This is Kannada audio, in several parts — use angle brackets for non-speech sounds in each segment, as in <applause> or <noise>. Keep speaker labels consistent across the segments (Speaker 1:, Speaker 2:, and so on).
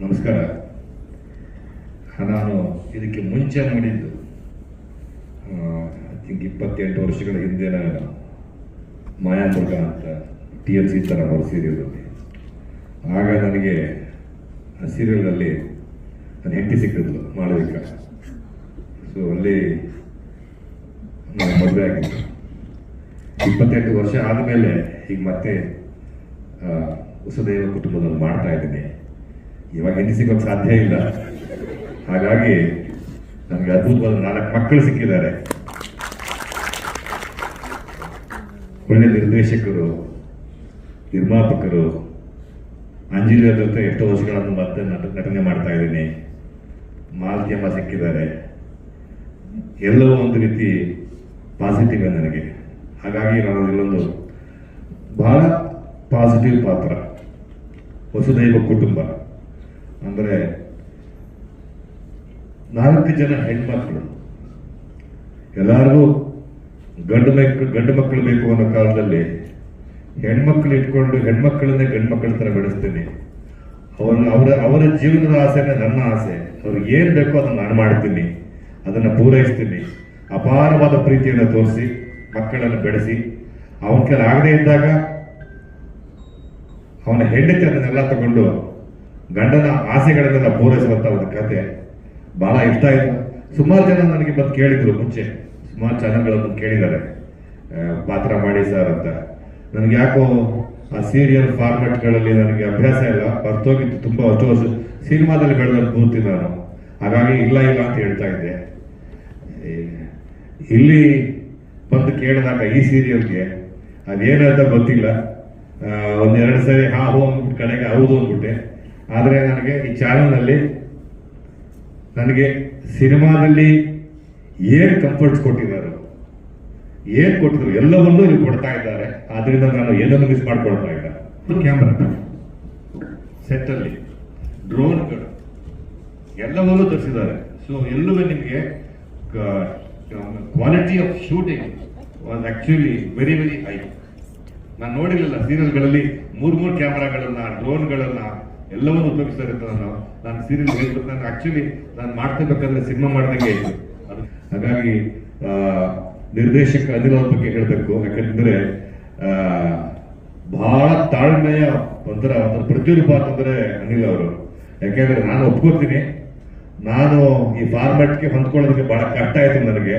Speaker 1: ನಮಸ್ಕಾರ. ನಾನು ಇದಕ್ಕೆ ಮುಂಚೆ ಮಾಡಿದ್ದು ಐ ಥಿಂಕ್ ಇಪ್ಪತ್ತೆಂಟು ವರ್ಷಗಳ ಹಿಂದಿನ ಮಾಯಾಮೃಗ ಅಂತ ಟಿ ಎಲ್ ಸಿ ಥರ ಬರೋ ಆಗ ನನಗೆ ಆ ಸೀರಿಯಲ್ನಲ್ಲಿ ನನ್ನ ಹೆಂಡತಿ ಸಿಕ್ಕಿದ್ಲು, ಮಾಳವಿಕ. ಸೊ ಅಲ್ಲಿ ನಾನು ಮದುವೆ ಆಗಿದ್ದು. ಇಪ್ಪತ್ತೆಂಟು ವರ್ಷ ಆದಮೇಲೆ ಈಗ ಮತ್ತೆ ಹೊಸದೈವ ಕುಟುಂಬದಲ್ಲಿ ಮಾಡ್ತಾ ಇದ್ದೀನಿ. ಇವಾಗ ಎನಿಸಿಕೊಂಡು ಸಾಧ್ಯ ಇಲ್ಲ. ಹಾಗಾಗಿ ನನಗೆ ಅದ್ಭುತವಾದ ನಾಲ್ಕು ಮಕ್ಕಳು ಸಿಕ್ಕಿದ್ದಾರೆ. ಒಳ್ಳೆ ನಿರ್ದೇಶಕರು, ನಿರ್ಮಾಪಕರು, ಅಂಜಲಿಯ ಜೊತೆ ಎಷ್ಟೋ ವರ್ಷಗಳನ್ನು ಮತ್ತೆ ನಟ- ನಟನೆ ಮಾಡ್ತಾ ಇದ್ದೀನಿ. ಮಾಧ್ಯಮ ಸಿಕ್ಕಿದ್ದಾರೆ. ಎಲ್ಲವೂ ಒಂದು ರೀತಿ ಪಾಸಿಟಿವ್ ನನಗೆ. ಹಾಗಾಗಿ ನಾನು ಇಲ್ಲೊಂದು ಬಹಳ ಪಾಸಿಟಿವ್ ಪಾತ್ರ. ವಸುದೈವ ಕುಟುಂಬ. ಅಂದರೆ ನಾಲ್ಕು ಜನ ಹೆಣ್ಮಕ್ಳು. ಎಲ್ಲರಿಗೂ ಗಂಡು ಮಕ್ಕಳು ಗಂಡು ಮಕ್ಕಳು ಬೇಕು ಅನ್ನೋ ಕಾಲದಲ್ಲಿ ಹೆಣ್ಮಕ್ಳು ಇಟ್ಕೊಂಡು ಹೆಣ್ಮಕ್ಳನ್ನೇ ಗಂಡು ಮಕ್ಕಳ ಥರ ಬೆಳೆಸ್ತೀನಿ. ಅವ್ರ, ಅವರ ಅವರ ಜೀವನದ ಆಸೆನೇ ನನ್ನ ಆಸೆ. ಅವ್ರಿಗೆ ಏನು ಬೇಕೋ ಅದನ್ನು ನಾನು ಮಾಡ್ತೀನಿ. ಅದನ್ನು ಪೂರೈಸ್ತೀನಿ. ಅಪಾರವಾದ ಪ್ರೀತಿಯನ್ನು ತೋರಿಸಿ, ಮಕ್ಕಳನ್ನು ಬೆಳೆಸಿ. ಅವನ ಕೆಲ ಆಗದೇ ಇದ್ದಾಗ ಅವನ ಹೆಂಡತಿ ಅದನ್ನೆಲ್ಲ ತಗೊಂಡು ಗಂಡನ ಆಸೆಗಳನ್ನೆಲ್ಲ ಪೂರೈಸುವಂತ ಒಂದು ಕತೆ. ಬಹಳ ಇಷ್ಟ ಆಯ್ತು. ಸುಮಾರು ಜನ ನನಗೆ ಬಂದು ಕೇಳಿದ್ರು ಮುಂಚೆ. ಸುಮಾರು ಚಾನಲ್ಗಳು ಬಂದು ಕೇಳಿದ್ದಾರೆ. ಪಾತ್ರ ಮಾಡಿ ಸರ್ ಅಂತ. ನನಗೆ ಯಾಕೋ ಆ ಸೀರಿಯಲ್ ಫಾರ್ಮೆಟ್ಗಳಲ್ಲಿ ನನಗೆ ಅಭ್ಯಾಸ ಇಲ್ಲ. ಬರ್ತೋಗಿತ್ತು ತುಂಬ ಹೊತ್ತು ವರ್ಷ. ಸಿನಿಮಾದಲ್ಲಿ ಬೆಳೆದ ಕೂರ್ತಿ ನಾನು. ಹಾಗಾಗಿ ಇಲ್ಲ ಇಲ್ಲ ಅಂತ ಹೇಳ್ತಾ ಇದ್ದೆ. ಇಲ್ಲಿ ಬಂದು ಕೇಳಿದಾಗ ಈ ಸೀರಿಯಲ್ಗೆ ಅದೇನಂತ ಗೊತ್ತಿಲ್ಲ. ಒಂದೆರಡು ಸರಿ ಹಾ ಹೋ ಅಂದ್ಬಿಟ್ಟು ಕಡೆಗೆ ಹೌದು ಅಂದ್ಬಿಟ್ಟೆ. ಆದರೆ ನನಗೆ ಈ ಚಾನಲ್ನಲ್ಲಿ ನನಗೆ ಸಿನಿಮಾದಲ್ಲಿ ಏನು ಕಂಫರ್ಟ್ಸ್ ಕೊಟ್ಟಿದ್ದಾರೆ ಏನು ಕೊಟ್ಟಿದ್ರು ಎಲ್ಲವನ್ನೂ ಇಲ್ಲಿ ಕೊಡ್ತಾ ಇದ್ದಾರೆ. ಆದ್ರಿಂದ ನಾನು ಏನನ್ನು ಮಿಸ್ ಮಾಡ್ಕೊಳ್ತಾ ಇಲ್ಲ ಕ್ಯಾಮ್ರಾ ಸೆಟ್ಟಲ್ಲಿ ಡ್ರೋನ್ಗಳು ಎಲ್ಲವನ್ನೂ ತರಿಸಿದ್ದಾರೆ. ಸೊ ಎಲ್ಲವೂ ನಿಮಗೆ quality of shooting was actually very very high ನಾನು ನೋಡಿರಲಿಲ್ಲ ಸೀರಿಯಲ್ಗಳಲ್ಲಿ ಮೂರು ಮೂರು ಕ್ಯಾಮ್ರಾಗಳನ್ನ ಡ್ರೋನ್ಗಳನ್ನ ಎಲ್ಲವನ್ನೂ ಉಪಯೋಗಿಸ್ತಾರೆ ನಾನು ನಾನು ಸೀರಿಯಲ್ ನಾನು ಆಕ್ಚುಲಿ ನಾನು ಮಾಡ್ತಿರ್ಬೇಕಾದ್ರೆ ಸಿನಿಮಾ ಮಾಡ್ದಂಗೆ ಇತ್ತು ಹಾಗಾಗಿ ನಿರ್ದೇಶಕ ಅನಿಲ್ ಅವ್ರ ಬಗ್ಗೆ ಹೇಳಬೇಕು. ಯಾಕಂದ್ರೆ ಬಹಳ ತಾಳ್ಮೆಯ ಒಂಥರ ಒಂಥರ ಪ್ರತಿರೂಪ ಅಂತಂದ್ರೆ ಅನಿಲ್ ಅವರು. ಯಾಕೆಂದ್ರೆ ನಾನು ಒಪ್ಕೋತೀನಿ. ನಾನು ಈ ಫಾರ್ಮ್ಯಾಟ್ಗೆ ಹೊಂದ್ಕೊಳ್ಳೋದಕ್ಕೆ ಬಹಳ ಕಷ್ಟ ಆಯ್ತು ನನಗೆ.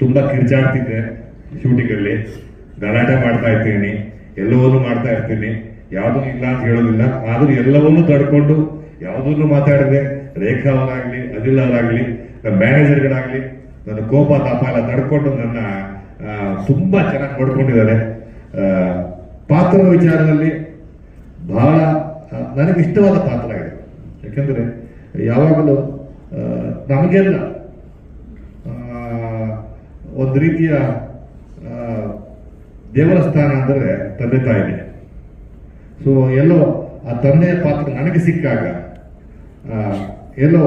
Speaker 1: ತುಂಬಾ ಕಿರ್ಚಾಡ್ತಿದ್ದೆ ಶೂಟಿಂಗಲ್ಲಿ ಗಲಾಟೆ ಮಾಡ್ತಾ ಇರ್ತೀನಿ. ಎಲ್ಲವನ್ನೂ ಮಾಡ್ತಾ ಇರ್ತೀನಿ. ಯಾವುದೂ ಇಲ್ಲ ಅಂತ ಹೇಳೋದಿಲ್ಲ ಆದ್ರೂ ಎಲ್ಲವನ್ನೂ ತಡ್ಕೊಂಡು ಯಾವುದನ್ನು ಮಾತಾಡಿದೆ ರೇಖಾ ಅವರಾಗ್ಲಿ ಅನಿಲ್ ಅವರಾಗ್ಲಿ ನಮ್ಮ ಮ್ಯಾನೇಜರ್ಗಳಾಗ್ಲಿ, ನನ್ನ ಕೋಪ ತಾಪ ಎಲ್ಲ ತಡ್ಕೊಂಡು ನನ್ನ ತುಂಬಾ ಚೆನ್ನಾಗಿ ನೋಡ್ಕೊಂಡಿದ್ದಾರೆ ಪಾತ್ರದ ವಿಚಾರದಲ್ಲಿ ಬಹಳ ನನಗೆ ಇಷ್ಟವಾದ ಪಾತ್ರ ಇದೆ. ಯಾಕಂದ್ರೆ ಯಾವಾಗಲೂ ನಮಗೆಲ್ಲ ಒಂದು ರೀತಿಯ ದೇವರ ಸ್ಥಾನ ಅಂದರೆ ತಂದೆ ತಾಯಿಗೆ ಸೊ ಎಲ್ಲೋ ಆ ತಂದೆಯ ಪಾತ್ರ ನನಗೆ ಸಿಕ್ಕಾಗ ಎಲ್ಲೋ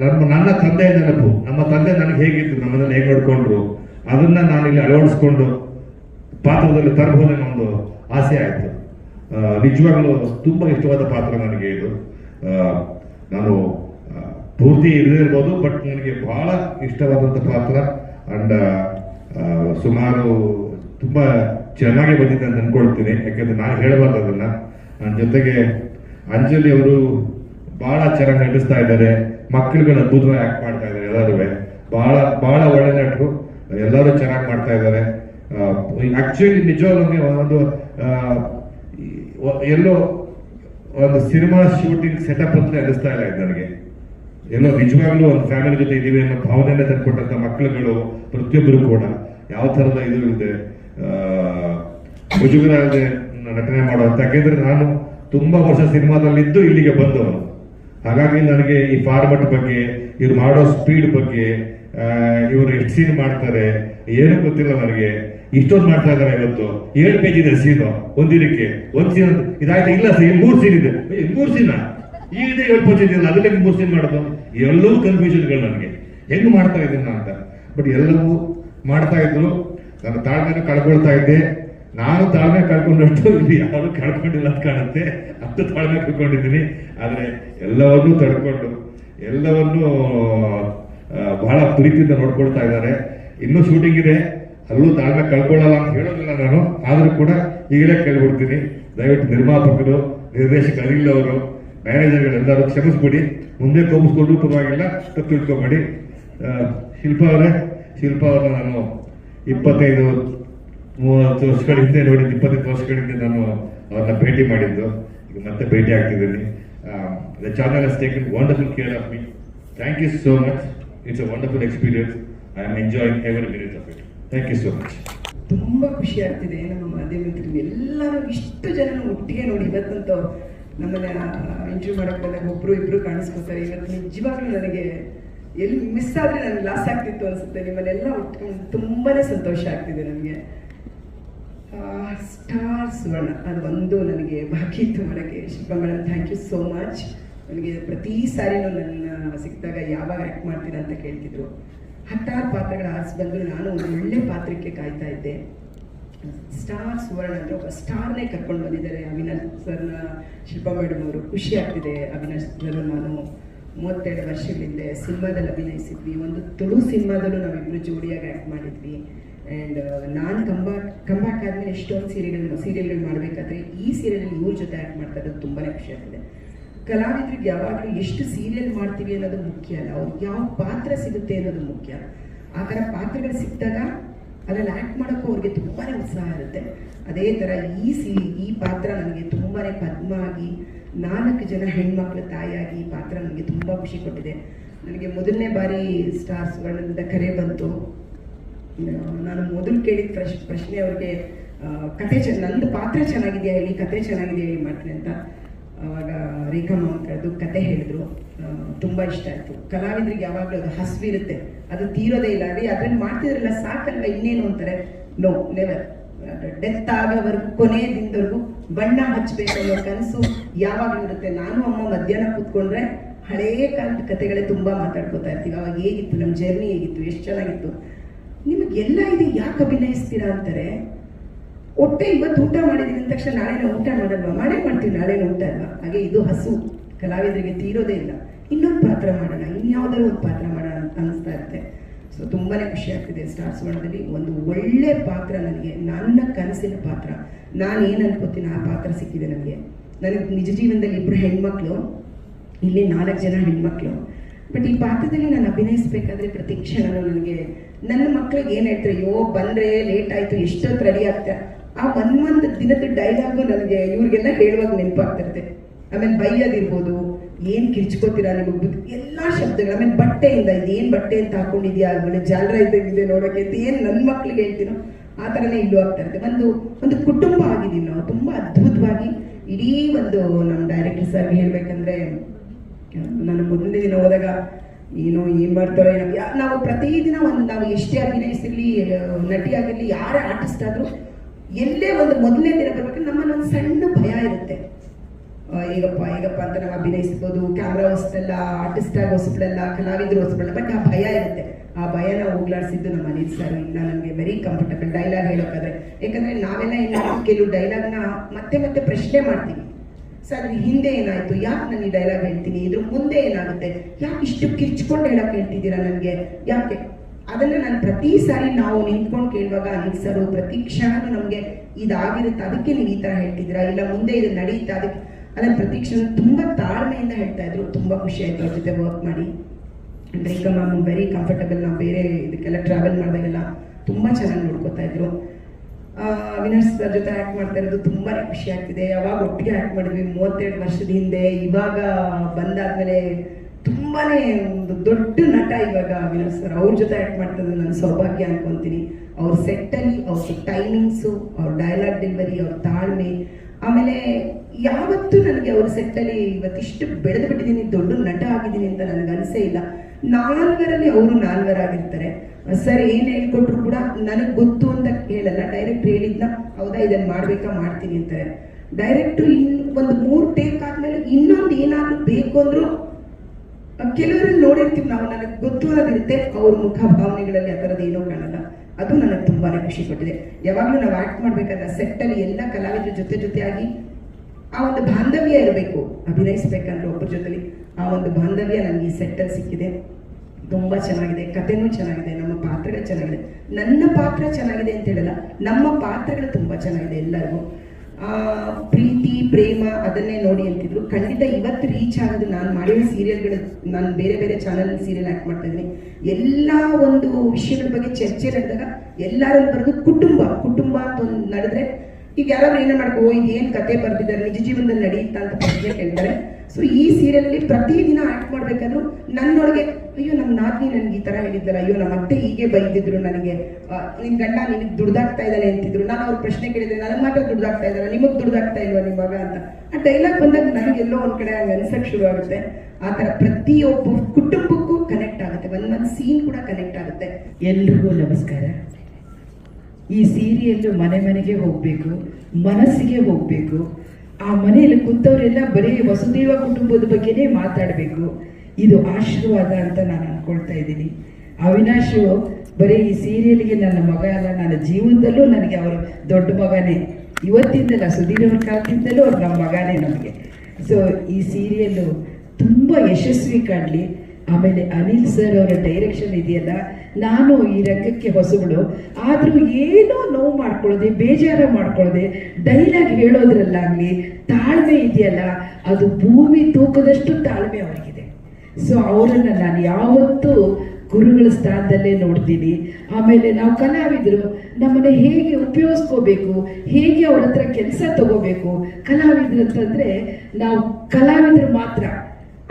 Speaker 1: ನಮ್ಮ, ನನ್ನ ತಂದೆಯ ನೆನಪು, ನಮ್ಮ ತಂದೆ ನನಗೆ ಹೇಗಿತ್ತು ನಮ್ಮನ್ನ ಹೇಗೆ ನೋಡ್ಕೊಂಡ್ರು, ಅದನ್ನ ನಾನು ಇಲ್ಲಿ ಅಳವಡಿಸ್ಕೊಂಡು ಪಾತ್ರದಲ್ಲಿ ತರಬಹುದೆನ್ನೋ ಒಂದು ಆಸೆ ಆಯಿತು. ನಿಜವಾಗ್ಲೂ ತುಂಬಾ ಇಷ್ಟವಾದ ಪಾತ್ರ ನನಗೆ ಇದು. ನಾನು ಪೂರ್ತಿ ಇರದೇ ಇರ್ಬೋದು, ಬಟ್ ನನಗೆ ಬಹಳ ಇಷ್ಟವಾದಂಥ ಪಾತ್ರ. ಅಂಡ್ ಸುಮಾರು ತುಂಬಾ ಚೆನ್ನಾಗಿ ಬಂದಿದೆ ಅಂತ ಅನ್ಕೊಳ್ತೀನಿ. ಯಾಕಂದ್ರೆ ನಾನು ಹೇಳಬಾರ್ದು ಅದನ್ನ. ನನ್ನ ಜೊತೆಗೆ ಅಂಜಲಿ ಅವರು ಬಹಳ ಚೆನ್ನಾಗಿ ನಟಿಸ್ತಾ ಇದ್ದಾರೆ. ಮಕ್ಕಳುಗಳು ಅದ್ಭುತವಾಗಿ ಆಕ್ಟ್ ಮಾಡ್ತಾ ಇದ್ದಾರೆ ಎಲ್ಲರೂ ಬಹಳ ಬಹಳ ಒಳ್ಳೆ ನಟರು. ಎಲ್ಲರೂ ಚೆನ್ನಾಗಿ ಮಾಡ್ತಾ ಇದ್ದಾರೆ. ಆಕ್ಚುಲಿ ನಿಜವಾಗ್ಲೂ ಒಂದು ಎಲ್ಲೋ ಒಂದು ಸಿನಿಮಾ ಶೂಟಿಂಗ್ ಸೆಟಪ್ ಅಂತ ಅನಿಸ್ತಾ ಇಲ್ಲ ಇದು ನನಗೆ. ಎಲ್ಲೋ ನಿಜವಾಗ್ಲೂ ಒಂದು ಫ್ಯಾಮಿಲಿ ಜೊತೆ ಇದೀವಿ ಅನ್ನೋ ಭಾವನೆಯನ್ನ ತಂದ್ಕೊಟ್ಟಂತ ಮಕ್ಕಳುಗಳು ಪ್ರತಿಯೊಬ್ಬರು ಕೂಡ. ಯಾವ ಥರದ ಇದು ಇಲ್ಲದೆ ಮುಜುಗರ ಇಲ್ಲದೆ ನಟನೆ ಮಾಡುವಂತ. ಯಾಕೆಂದ್ರೆ ನಾನು ತುಂಬಾ ವರ್ಷ ಸಿನಿಮಾದಲ್ಲಿದ್ದು ಇಲ್ಲಿಗೆ ಬಂದವನು. ಹಾಗಾಗಿ ನನಗೆ ಈ ಫಾರ್ಮಟ್ ಬಗ್ಗೆ, ಇವ್ರು ಮಾಡೋ ಸ್ಪೀಡ್ ಬಗ್ಗೆ ಇವರು ಎಷ್ಟು ಸೀನ್ ಮಾಡ್ತಾರೆ, ಏನು ಗೊತ್ತಿಲ್ಲ ನನಗೆ. ಇಷ್ಟೊಂದು ಮಾಡ್ತಾ ಇದ್ದಾರೆ ಇವತ್ತು. ಏಳು ಪೇಜ್ ಇದೆ ಸೀನು ಒಂದಿನಕ್ಕೆ ಒಂದ್ ಸೀನ್ ಇದಾಯ್ತು? ಇಲ್ಲ ಸರ್ ಮೂರು ಸೀನ್ ಇದೆ. ಮೂರು ಸೀನ ಈಗ ಇದೆ ಏಳು ಪೇಜ್ ಇದೆಯಲ್ಲ ಅದಕ್ಕೆ ಮೂರು ಸೀನ್ ಮಾಡೋದು? ಎಲ್ಲವೂ ಕನ್ಫ್ಯೂಷನ್ಗಳು ನನಗೆ. ಹೆಂಗ್ ಮಾಡ್ತಾ ಇದ್ದೀನಿ ಅಂತ. ಬಟ್ ಎಲ್ಲವೂ ಮಾಡ್ತಾ ಇದ್ರು. ನನ್ನ ತಾಳ್ಮೆನ ಕಳ್ಕೊಳ್ತಾ ಇದ್ದೆ. ನಾನು ತಾಳ್ಮೆ ಕಳ್ಕೊಂಡಷ್ಟು ಇಲ್ಲಿ ಯಾರು ಕಳ್ಕೊಂಡಿಲ್ಲ ಅಂತ ಕಾಣುತ್ತೆ. ಅಷ್ಟು ತಾಳ್ಮೆ ಕಳ್ಕೊಂಡಿದ್ದೀನಿ. ಆದರೆ ಎಲ್ಲವನ್ನೂ ತಡ್ಕೊಂಡು, ಎಲ್ಲವನ್ನೂ ಬಹಳ ಪ್ರೀತಿಯಿಂದ ನೋಡ್ಕೊಳ್ತಾ ಇದ್ದಾರೆ. ಇನ್ನೂ ಶೂಟಿಂಗ್ ಇದೆ. ಅಲ್ಲೂ ತಾಳ್ಮೆ ಕಳ್ಕೊಳ್ಳಲ್ಲ ಅಂತ ಹೇಳೋದಿಲ್ಲ ನಾನು. ಆದರೂ ಕೂಡ ಈಗಲೇ ಕೇಳ್ಬಿಡ್ತೀನಿ. ದಯವಿಟ್ಟು ನಿರ್ಮಾಪಕರು, ನಿರ್ದೇಶಕ ಅನಿಲ್ ಅವರು ಮ್ಯಾನೇಜರ್ಗಳೆಲ್ಲರೂ ಕ್ಷಮಿಸ್ಬಿಡಿ. ಮುಂದೆ ಕೋಮಿಸ್ಕೊಂಡು ಪರವಾಗಿಲ್ಲ. ತಪ್ಪು ತಿಳ್ಕೊಬೇಡಿ. ಶಿಲ್ಪಾ ಅವರೇ, ಶಿಲ್ಪ ಅವರನ್ನ ನಾನು ಇಪ್ಪತ್ತೈದು ಮೂವತ್ತು ವರ್ಷಗಳ ಹಿಂದೆ ನೋಡಿದ್ದು ಇಪ್ಪತ್ತೈದು ವರ್ಷಗಳ ಹಿಂದೆ ನಾನು ಅವ್ರನ್ನ ಭೇಟಿ ಮಾಡಿದ್ದು. ಈಗ ಮತ್ತೆ ಭೇಟಿ ಆಗ್ತಿದ್ದೀನಿ. The channel has taken wonderful care of me thank you so much it's a wonderful experience I am enjoying every minute of it thank you so much
Speaker 2: ತುಂಬ ಖುಷಿ ಆಗ್ತಿದೆ ನಮ್ಮ ಮಾಧ್ಯಮದಲ್ಲಿ ಎಲ್ಲರೂ ಇಷ್ಟು ಜನ ಒಟ್ಟಿಗೆ ನೋಡಿ, ಇವತ್ತಂತೂ ನಮ್ಮನ್ನ ಇಂಟರ್ವ್ಯೂ ಮಾಡೋಕೆ ಬಂದಾಗ ಒಬ್ರು ಇಬ್ರು ಕಾಣಿಸ್ಕೊತಾರೆ. ಇವತ್ತು ನಿಜವಾಗ್ಲೂ ನನಗೆ ಎಲ್ಲಿ ಮಿಸ್ ಆದರೆ ನನಗೆ ಲಾಸ್ ಆಗ್ತಿತ್ತು ಅನ್ಸುತ್ತೆ. ನಿಮ್ಮನ್ನೆಲ್ಲ ಒಟ್ಟು ತುಂಬಾನೇ ಸಂತೋಷ ಆಗ್ತಿದೆ ನನಗೆ ಸ್ಟಾರ್ ಸುವರ್ಣ ಅದು ಒಂದು ನನಗೆ ಬಾಕಿ ಇತ್ತು ಮಾಡೋಕ್ಕೆ Shilpa madam thank you so much ನನಗೆ ಪ್ರತಿ ಸಾರಿನೂ ನನ್ನ ಸಿಕ್ಕಿದಾಗ ಯಾವಾಗ ಆ್ಯಕ್ಟ್ ಮಾಡ್ತೀರಾ ಅಂತ ಕೇಳ್ತಿದ್ರು. ಹತ್ತಾರು ಪಾತ್ರಗಳ ಆಸೆ ಬಂದು ನಾನು ಒಂದು ಒಳ್ಳೆ ಪಾತ್ರಕ್ಕೆ ಕಾಯ್ತಾ ಇದ್ದೆ. ಸ್ಟಾರ್ ಸುವರ್ಣ ಅಂದರೆ ಒಬ್ಬ ಸ್ಟಾರ್ನೇ ಕರ್ಕೊಂಡು ಬಂದಿದ್ದಾರೆ. ಅವಿನಾಶ್ ಸರ್ನ ಶಿಲ್ಪಾ ಮೇಡಮ್ ಅವರು. ಖುಷಿ ಆಗ್ತಿದೆ ಅವಿನಾಶ್ ಸರ್ ನಾನು. ಮೂವತ್ತೆರಡು ವರ್ಷಗಳಿಂದ ಸಿನಿಮಾದಲ್ಲಿ ಅಭಿನಯಿಸಿದ್ವಿ. ಒಂದು ತುಳು ಸಿನಿಮಾದಲ್ಲೂ ನಾವಿಬ್ಬರು ಜೋಡಿಯಾಗಿ ಆ್ಯಕ್ಟ್ ಮಾಡಿದ್ವಿ. ಆ್ಯಂಡ್ ನಾನು ಕಂಬ್ಯಾಕ್ ಕಂಬ್ಯಾಕ್ ಆದಮೇಲೆ ಎಷ್ಟೊಂದು ಸೀರಿಯಲ್ ಸೀರಿಯಲ್ಗಳು ಮಾಡಬೇಕಾದ್ರೆ ಈ ಸೀರಿಯಲಲ್ಲಿ ಇವ್ರ ಜೊತೆ ಆ್ಯಕ್ಟ್ ಮಾಡ್ತಾ ಇರೋದು ತುಂಬಾ ಖುಷಿ ಆಗಿದೆ ಕಲಾವಿದ್ರಿಗೆ ಯಾವಾಗಲೂ ಎಷ್ಟು ಸೀರಿಯಲ್ ಮಾಡ್ತೀವಿ ಅನ್ನೋದು ಮುಖ್ಯ ಅಲ್ಲ. ಅವ್ರಿಗೆ ಯಾವ ಪಾತ್ರ ಸಿಗುತ್ತೆ ಅನ್ನೋದು ಮುಖ್ಯ. ಆ ಥರ ಪಾತ್ರಗಳು ಸಿಕ್ಕಿದಾಗ ಅದರಲ್ಲಿ ಆ್ಯಕ್ಟ್ ಮಾಡೋಕ್ಕೂ ಅವ್ರಿಗೆ ತುಂಬಾ ಉತ್ಸಾಹ ಇರುತ್ತೆ. ಅದೇ ಥರ ಈ ಸಿ, ಈ ಪಾತ್ರ ನನಗೆ ತುಂಬಾ ಪದ್ಮ ಆಗಿ ನಾಲ್ಕು ಜನ ಹೆಣ್ಮಕ್ಳ ತಾಯಿಯಾಗಿ ಈ ಪಾತ್ರ ನನಗೆ ತುಂಬ ಖುಷಿ ಕೊಟ್ಟಿದೆ. ನನಗೆ ಮೊದಲನೇ ಬಾರಿ ಸ್ಟಾರ್ಸ್ಗಳಿಂದ ಕರೆ ಬಂತು. ನಾನು ಮೊದಲು ಕೇಳಿದ ಪ್ರಶ್, ಪ್ರಶ್ನೆ ಅವ್ರಿಗೆ ಕತೆ ಚೆನ್ನ ನಂದು ಪಾತ್ರ ಚೆನ್ನಾಗಿದೆಯಾ ಹೇಳಿ, ಕತೆ ಚೆನ್ನಾಗಿದೆಯಾ ಹೇಳಿ ಮಾಡ್ತೀನಿ ಅಂತ ಅವಾಗ ರೇಖಾ ಕರೆದು ಕತೆ ಹೇಳಿದ್ರು. ತುಂಬ ಇಷ್ಟ ಆಯಿತು. ಕಲಾವಿದ್ರಿಗೆ ಯಾವಾಗಲೂ ಅದು ಹಸಿವಿರುತ್ತೆ ಅದು ತೀರೋದೇ ಇಲ್ಲ. ರೀ ಅದನ್ನು ಮಾಡ್ತಿದ್ರಲ್ಲ ಸಾಕಲ್ಲ ಇನ್ನೇನು ಅಂತಾರೆ? ನೋ ನೆವರ್ ಡೆತ್ ಆಗೋವರೆಗೂ ಕೊನೆ ದಿನದವರೆಗೂ ಬಣ್ಣ ಹಚ್ಚಬೇಕು ಅನ್ನೋ ಕನಸು ಯಾವಾಗಲೂ ಇರುತ್ತೆ. ನಾನು ಅಮ್ಮ ಮಧ್ಯಾಹ್ನ ಕೂತ್ಕೊಂಡ್ರೆ ಹಳೇ ಕಾಲದ ಕತೆಗಳೇ ತುಂಬ ಮಾತಾಡ್ಕೋತಾ ಇರ್ತೀವಿ. ಅವಾಗ ಹೇಗಿತ್ತು, ನಮ್ಮ ಜರ್ನಿ ಹೇಗಿತ್ತು, ಎಷ್ಟು ಚೆನ್ನಾಗಿತ್ತು? ನಿಮಗೆ ಎಲ್ಲ ಇದೆ ಯಾಕೆ ಅಭಿನಯಿಸ್ತೀರಾ ಅಂತಾರೆ, ಹೊಟ್ಟೆ ಇವತ್ತು ಊಟ ಮಾಡಿದೀನಿ ಅಂದ ತಕ್ಷಣ ನಾಳೆ ಊಟ ಮಾಡಲ್ವಾ? ಮಾಡೇ ಮಾಡ್ತೀವಿ ನಾಳೆ ಊಟ ಅಲ್ವಾ? ಹಾಗೆ ಇದು ಹಸು. ಕಲಾವಿದರಿಗೆ ತೀರೋದೇ ಇಲ್ಲ. ಇನ್ನೊಂದು ಪಾತ್ರ ಮಾಡೋಣ, ಇನ್ಯಾವುದಾದ್ರು ಒಂದು ಪಾತ್ರ ಮಾಡೋಣ ಅಂತ ಅನಿಸ್ತಾ ಇರುತ್ತೆ. ಸೊ ತುಂಬಾ ಖುಷಿ ಆಗ್ತಿದೆ ಸ್ಟಾರ್ಸ್ ಮಾಡೋದಲ್ಲಿ ಒಂದು ಒಳ್ಳೆ ಪಾತ್ರ ನನಗೆ, ನನ್ನ ಕನಸಿನ ಪಾತ್ರ. ನಾನು ಏನು ಅನ್ಕೋತೀನಿ ಆ ಪಾತ್ರ ಸಿಕ್ಕಿದೆ ನನಗೆ. ನನಗೆ ನಿಜ ಜೀವನದಲ್ಲಿ ಇಬ್ಬರು ಹೆಣ್ಮಕ್ಳು, ಇಲ್ಲಿ ನಾಲ್ಕು ಜನ ಹೆಣ್ಮಕ್ಳು. ಬಟ್ ಈ ಪಾತ್ರದಲ್ಲಿ ನಾನು ಅಭಿನಯಿಸ್ಬೇಕಾದ್ರೆ ಪ್ರತಿ ಕ್ಷಣನೂ ನನಗೆ ನನ್ನ ಮಕ್ಳಿಗೆ ಏನು ಹೇಳ್ತಾರೆ? ಅಯ್ಯೋ, ಬಂದರೆ ಲೇಟ್ ಆಯಿತು ಎಷ್ಟೊತ್ತು ರೆಡಿ ಆಗ್ತಾ? ಆ ಒನ್ ಮಂತ್ ದಿನದ ಡೈಲಾಗು ನನಗೆ ಇವ್ರಿಗೆಲ್ಲ ಹೇಳುವಾಗ ನೆನಪಾಗ್ತಿರುತ್ತೆ. ಆಮೇಲೆ ಬೈಯೋದಿರ್ಬೋದು, ಏನು ಕಿರ್ಚ್ಕೋತೀರಾ ನಿಮಗೆ ಬುದ್ಧಿ, ಎಲ್ಲ ಶಬ್ದಗಳು, ಆಮೇಲೆ ಬಟ್ಟೆಯಿಂದ, ಇದೇನು ಬಟ್ಟೆ ಅಂತ ಹಾಕೊಂಡಿದ್ಯಾ? ಆಮೇಲೆ ಜಾಲರ ಇದ್ದಂಗಿದೆ ನೋಡೋಕೆ ಅಂತ ಏನು ನನ್ನ ಮಕ್ಳಿಗೆ ಹೇಳ್ತೀನೋ, ಆ ಥರನೇ ಇಲ್ಲೂ ಆಗ್ತಾ ಇರುತ್ತೆ ಒಂದು ಒಂದು ಕುಟುಂಬ ಆಗಿದ್ದೀವಿ ನಾವು ತುಂಬ ಅದ್ಭುತವಾಗಿ ಇಡೀ ಒಂದು ನಮ್ಮ ಡೈರೆಕ್ಟರ್ ಸರ್ ಹೇಳ್ಬೇಕಂದ್ರೆ ನಾನು ಮುಂದಿನ ದಿನ ಹೋದಾಗ ಏನೋ ಏನ್ ಮಾಡ್ತಾರೋ ಯಾ- ನಾವು ಪ್ರತಿದಿನ ಒಂದು ನಾವು ಎಷ್ಟೇ ಅಭಿನಯಿಸಿರ್ಲಿ ಆ, ನಟಿ ಆಗಿರ್ಲಿ ಯಾರೇ ಆರ್ಟಿಸ್ಟ್ ಆದ್ರೂ ಎಲ್ಲೇ ಒಂದು ಮೊದಲನೇ ದಿನ ಬರ್ಬೇಕಾದ್ರೆ ನಮ್ಮಲ್ಲಿ ಒಂದು ಸಣ್ಣ ಭಯ ಇರುತ್ತೆ. ಹೇಗಪ್ಪ ಈಗಪ್ಪ ಅಂತ ನಾವು ಅಭಿನಯಿಸ್ಬೋದು ಕ್ಯಾಮ್ರಾ ಹೊಸದಲ್ಲ ಆರ್ಟಿಸ್ಟ್ ಆಗಿ ಹೊಸಬಳಲ್ಲ ಕಲಾವಿದ್ರು ಹೊಸಬಳಲ್ಲ ಬಟ್ ಆ ಭಯ ಇರುತ್ತೆ. ಆ ಭಯನ ಹೋಗ್ಲಾಡ್ಸಿದ್ದು ನಮ್ಮ ಅನಿಲ್ ಸರ್ ಇಲ್ಲ ನನಗೆ ವೆರಿ ಕಂಫರ್ಟಬಲ್ ಡೈಲಾಗ್ ಹೇಳೋಕ್ಕಾದ್ರೆ. ಯಾಕಂದ್ರೆ ನಾವೆಲ್ಲ ಏನು ಕೆಲವು ಡೈಲಾಗ್ನ ಮತ್ತೆ ಮತ್ತೆ ಪ್ರಶ್ನೆ ಮಾಡ್ತೀವಿ. ಸರ್ ಅದ್ರ ಹಿಂದೆ ಏನಾಯ್ತು? ಯಾಕೆ ನಾನು ಈ ಡೈಲಾಗ್ ಹೇಳ್ತೀನಿ? ಇದ್ರ ಮುಂದೆ ಏನಾಗುತ್ತೆ? ಯಾಕೆ ಇಷ್ಟು ಕಿರ್ಚ್ಕೊಂಡು ಹೇಳಕ್ ಹೇಳ್ತಿದ್ದೀರಾ ನನಗೆ? ಯಾಕೆ? ಅದನ್ನ ನಾನು ಪ್ರತಿ ಸಾರಿ ನಾವು ನಿಂತ್ಕೊಂಡು ಕೇಳುವಾಗ ಅನಿಲ್ ಸರ್ ಪ್ರತಿ ಕ್ಷಣನೂ ನಮಗೆ ಇದಾಗಿರುತ್ತೆ. ಅದಕ್ಕೆ ನೀವು ಈ ತರ ಹೇಳ್ತಿದ್ದೀರಾ? ಇಲ್ಲ ಮುಂದೆ ಇದು ನಡೆಯುತ್ತೆ ಅದಕ್ಕೆ ಅದನ್ನ ಪ್ರತಿ ಕ್ಷಣ ತುಂಬಾ ತಾಳ್ಮೆಯಿಂದ ಹೇಳ್ತಾ ಇದ್ರು. ತುಂಬಾ ಖುಷಿ ಆಯ್ತು ಅವ್ರ ಜೊತೆ ವರ್ಕ್ ಮಾಡಿ. ರೇಖಾ ಮ್ಯಾಮ್ ವೆರಿ ಕಂಫರ್ಟಬಲ್ ನಾವು ಬೇರೆ ಇದಕ್ಕೆಲ್ಲ ಟ್ರಾವೆಲ್ ಮಾಡಿದಾಗೆಲ್ಲ ತುಂಬಾ ಚೆನ್ನಾಗಿ ನೋಡ್ಕೋತಾ ಇದ್ರು. ಅವಿನಾಶ್ ಸರ್ ಜೊತೆ ಆ್ಯಕ್ಟ್ ಮಾಡ್ತಾ ಇರೋದು ತುಂಬಾ ಖುಷಿ ಆಗ್ತಿದೆ. ಯಾವಾಗ ಒಟ್ಟಿಗೆ ಆ್ಯಕ್ಟ್ ಮಾಡಿದ್ವಿ ಮೂವತ್ತೆರಡು ವರ್ಷದ ಹಿಂದೆ, ಇವಾಗ ಬಂದಾದ್ಮೇಲೆ ತುಂಬಾನೇ ಒಂದು ದೊಡ್ಡ ನಟ ಇವಾಗ ಅವಿನಾಶ್ ಸರ್. ಅವ್ರ ಜೊತೆ ಆ್ಯಕ್ಟ್ ಮಾಡ್ತಿರೋದು ನನ್ನ ಸೌಭಾಗ್ಯ ಅನ್ಕೊಂತೀನಿ. ಅವ್ರ ಸೆಟ್ಟಲ್ಲಿ ಅವ್ರ ಟೈಮಿಂಗ್ಸು ಅವ್ರ ಡೈಲಾಗ್ ಡೆಲಿವರಿ ಅವ್ರ ತಾಳ್ಮೆ. ಆಮೇಲೆ ಯಾವತ್ತೂ ನನಗೆ ಅವ್ರ ಸೆಟ್ಟಲ್ಲಿ ಇವತ್ತಿಷ್ಟು ಬೆಳೆದು ಬಿಟ್ಟಿದ್ದೀನಿ, ದೊಡ್ಡ ನಟ ಆಗಿದ್ದೀನಿ ಅಂತ ನನಗೆ ಅನಿಸೇ ಇಲ್ಲ. ನಾಲ್ವರಲ್ಲಿ ಅವರು ನಾಲ್ವರಾಗಿರ್ತಾರೆ. ಸರ್ ಏನು ಹೇಳ್ಕೊಟ್ರು ಕೂಡ ನನಗೆ ಗೊತ್ತು ಅಂತ ಹೇಳಲ್ಲ ಡೈರೆಕ್ಟ್ ಹೇಳಿದ್ನ, ಹೌದಾ ಇದನ್ನು ಮಾಡ್ಬೇಕಾ, ಮಾಡ್ತೀನಿ ಅಂತಾರೆ. ಡೈರೆಕ್ಟ್ ಇನ್ ಒಂದು ಮೂರು ಟೇಕ್ ಆದ್ಮೇಲೆ ಇನ್ನೊಂದು ಏನಾದ್ರು ಬೇಕು ಅಂದ್ರು ಕೆಲವರಲ್ಲಿ ನೋಡಿರ್ತೀವಿ ನಾವು, ನನಗೆ ಗೊತ್ತು ಅನ್ನೋದಿರುತ್ತೆ. ಅವ್ರ ಮುಖ ಭಾವನೆಗಳಲ್ಲಿ ಆ ಥರದ್ದು ಏನೋ ಕಾಣಲ್ಲ. ಅದು ನನಗೆ ತುಂಬಾನೇ ಖುಷಿ ಕೊಟ್ಟಿದೆ. ಯಾವಾಗಲೂ ನಾವು ಆಕ್ಟ್ ಮಾಡ್ಬೇಕಾದ್ರೆ ಸೆಟ್ಟಲ್ಲಿ ಎಲ್ಲ ಕಲಾವಿದರ ಜೊತೆ ಜೊತೆಯಾಗಿ ಆ ಒಂದು ಬಾಂಧವ್ಯ ಇರಬೇಕು. ಅಭಿನಯಿಸ್ಬೇಕಂದ್ರೆ ಒಬ್ಬರ ಜೊತೆಲಿ ಆ ಒಂದು ಬಾಂಧವ್ಯ ನನಗೆ ಈ ಸೆಟ್ಟಲ್ಲಿ ಸಿಕ್ಕಿದೆ. ತುಂಬ ಚೆನ್ನಾಗಿದೆ, ಕಥೆನೂ ಚೆನ್ನಾಗಿದೆ, ನಮ್ಮ ಪಾತ್ರಗಳು ಚೆನ್ನಾಗಿದೆ. ನನ್ನ ಪಾತ್ರ ಚೆನ್ನಾಗಿದೆ ಅಂತ ಹೇಳಲ್ಲ, ನಮ್ಮ ಪಾತ್ರಗಳು ತುಂಬ ಚೆನ್ನಾಗಿದೆ ಎಲ್ಲರಿಗೂ. ಪ್ರೀತಿ, ಪ್ರೇಮ ಅದನ್ನೇ ನೋಡಿ ಅಂತಿದ್ರು. ಖಂಡಿತ ಇವತ್ತು ರೀಚ್ ಆಗೋದು ನಾನು ಮಾಡಿರೋ ಸೀರಿಯಲ್ಗಳು ನಾನು ಬೇರೆ ಬೇರೆ ಚಾನಲ್ ಸೀರಿಯಲ್ ಆ್ಯಕ್ಟ್ ಮಾಡ್ತಾ ಇದ್ದೀನಿ. ಎಲ್ಲ ಒಂದು ವಿಷಯಗಳ ಬಗ್ಗೆ ಚರ್ಚೆ ನಡೆದಾಗ ಎಲ್ಲರಲ್ಲಿ ಬರೆದು ಕುಟುಂಬ ಕುಟುಂಬ ಅಂತ ಒಂದು ನಡೆದ್ರೆ ಈಗ ಯಾರಾದ್ರೂ ಏನೋ ಮಾಡ್ಕೋ ಇದು ಏನು ಕತೆ ಬರ್ತಿದ್ದಾರೆ ನಿಜ ಜೀವನದಲ್ಲಿ ನಡೆಯುತ್ತಾ ಅಂತ ಪ್ರಶ್ನೆ ಕೇಳ್ತಾರೆ. ಸೊ ಈ ಸೀರಿಯಲಲ್ಲಿ ಪ್ರತಿದಿನ ಆಕ್ಟ್ ಮಾಡ್ಬೇಕಾದ್ರು ನನ್ನೊಳಗೆ, ಅಯ್ಯೋ, ನಮ್ಮ ನಾದ್ನಿ ನನ್ಗೆ ಈ ತರ ಹೇಳಿದ್ದಾರೆ ಅಯ್ಯೋ, ನಮ್ಮ ಅತ್ತೆ ಹೀಗೆ ಬೈದಿದ್ರು ನನಗೆ. ನಿನ್ ಗಂಡ ನಿನಗೆ ದುಡ್ದಾಗ್ತಾ ಇದ್ದಾನೆ ಅಂತಿದ್ರು. ನಾನು ಅವ್ರ ಪ್ರಶ್ನೆ ಕೇಳಿದ್ರೆ, ನನಗೆ ಮಾತ್ರ ದುಡ್ದಾಗ್ತಾ ಇದ್ದಾರೆ? ನಿಮಗೆ ದುಡ್ದಾಗ್ತಾ ಇಲ್ವಾ ನಿಮ್ಮ ಮಗ? ಅಂತ. ಆ ಡೈಲಾಗ್ ಬಂದಾಗ ನನಗೆಲ್ಲೋ ಒಂದ್ ಕಡೆ ಹಂಗೆ ಅನ್ಸಕ್ ಶುರು ಆಗುತ್ತೆ. ಆ ಥರ ಪ್ರತಿಯೊಬ್ಬ ಕುಟುಂಬಕ್ಕೂ ಕನೆಕ್ಟ್ ಆಗುತ್ತೆ. ಒಂದೊಂದು ಸೀನ್ ಕೂಡ ಕನೆಕ್ಟ್ ಆಗುತ್ತೆ.
Speaker 3: ಎಲ್ರಿಗೂ ನಮಸ್ಕಾರ. ಈ ಸೀರಿಯಲ್ ಮನೆ ಮನೆಗೆ ಹೋಗಬೇಕು, ಮನಸ್ಸಿಗೆ ಹೋಗಬೇಕು ಆ ಮನೆಯಲ್ಲಿ ಕುಂತವರೆಲ್ಲ ಬರೀ ವಸುದೇವ ಕುಟುಂಬದ ಬಗ್ಗೆನೇ ಮಾತಾಡಬೇಕು. ಇದು ಆಶೀರ್ವಾದ ಅಂತ ನಾನು ಅನ್ಕೊಳ್ತಾ ಇದ್ದೀನಿ. ಅವಿನಾಶು, ಬರೀ ಈ ಸೀರಿಯಲ್ಗೆ ನನ್ನ ಮಗ ಅಲ್ಲ, ನನ್ನ ಜೀವನದಲ್ಲೂ ನನಗೆ ಅವರು ದೊಡ್ಡ ಮಗನೇ. ಇವತ್ತಿಂದಲ್ಲ ಸುಧೀರ್ ಅವ್ರ ಕಾಲದಿಂದಲೂ ಅವ್ರು ನಮ್ಮ ಮಗನೇ ನಮಗೆ. ಸೊ ಈ ಸೀರಿಯಲ್ಲು ತುಂಬ ಯಶಸ್ವಿ ಕಾಣಲಿ. ಆಮೇಲೆ ಅನಿಲ್ ಸರ್ ಅವರ ಡೈರೆಕ್ಷನ್ ಇದೆಯಲ್ಲ, ನಾನು ಈ ರಂಗಕ್ಕೆ ಹೊಸಗಳು ಆದರೂ ಏನೋ ನೋವು ಮಾಡ್ಕೊಳ್ಳೋದೆ, ಬೇಜಾರ ಮಾಡ್ಕೊಳ್ಳೋದೆ, ಡೈಲಾಗ್ ಹೇಳೋದ್ರಲ್ಲಾಗಲಿ, ತಾಳ್ಮೆ ಇದೆಯಲ್ಲ, ಅದು ಭೂಮಿ ತೂಕದಷ್ಟು ತಾಳ್ಮೆ ಅವರಿಗಿದೆ. ಸೊ ಅವರನ್ನು ನಾನು ಯಾವತ್ತೂ ಗುರುಗಳ ಸ್ಥಾನದಲ್ಲೇ ನೋಡ್ತೀನಿ. ಆಮೇಲೆ ನಾವು ಕಲಾವಿದರು, ನಮ್ಮನ್ನು ಹೇಗೆ ಉಪಯೋಗಿಸ್ಕೋಬೇಕು, ಹೇಗೆ ಅವ್ರ ಹತ್ರ ಕೆಲಸ ತಗೋಬೇಕು, ಕಲಾವಿದ್ರು ಅಂತಂದರೆ ನಾವು ಕಲಾವಿದರು ಮಾತ್ರ.